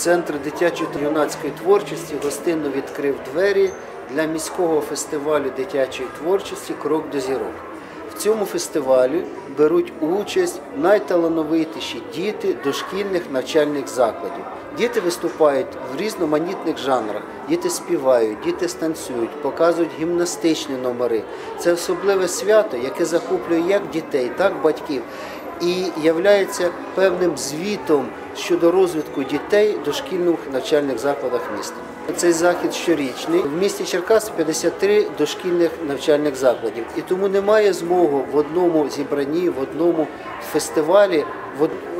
Центр дитячої та юнацької творчості гостинно відкрив двері для міського фестивалю дитячої творчості Крок до зірок. В цьому фестивалі беруть участь найталановитіші діти дошкільних навчальних закладів. Діти виступають в різноманітних жанрах. Діти співають, діти станцюють, показують гімнастичні номери. Це особливе свято, яке захоплює як дітей, так і батьків і являється певним звітом щодо розвитку дітей в дошкільних навчальних закладах міста. Цей захід щорічний. В місті Черкас 53 дошкільних навчальних закладів, і тому немає змоги в одному зібранні, в одному фестивалі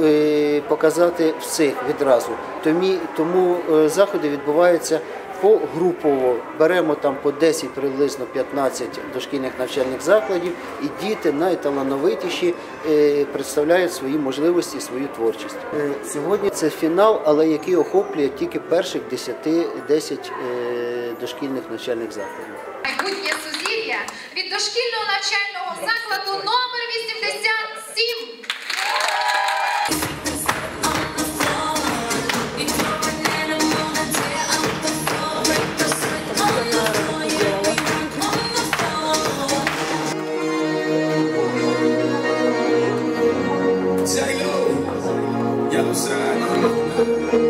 е, показати всіх відразу. Тому, тому е, заходи відбуваються погрупово. Беремо там по 10, приблизно 15 дошкільних навчальних закладів, і діти найталановитіші е, представляють свої можливості, свою творчість. Е, Сьогодні це фінал, але який охоплює тільки перших 10, 10 е, дошкільних навчальних закладів. Майбутнє сузір'я від дошкільного навчального закладу номер 87. Yellow sign.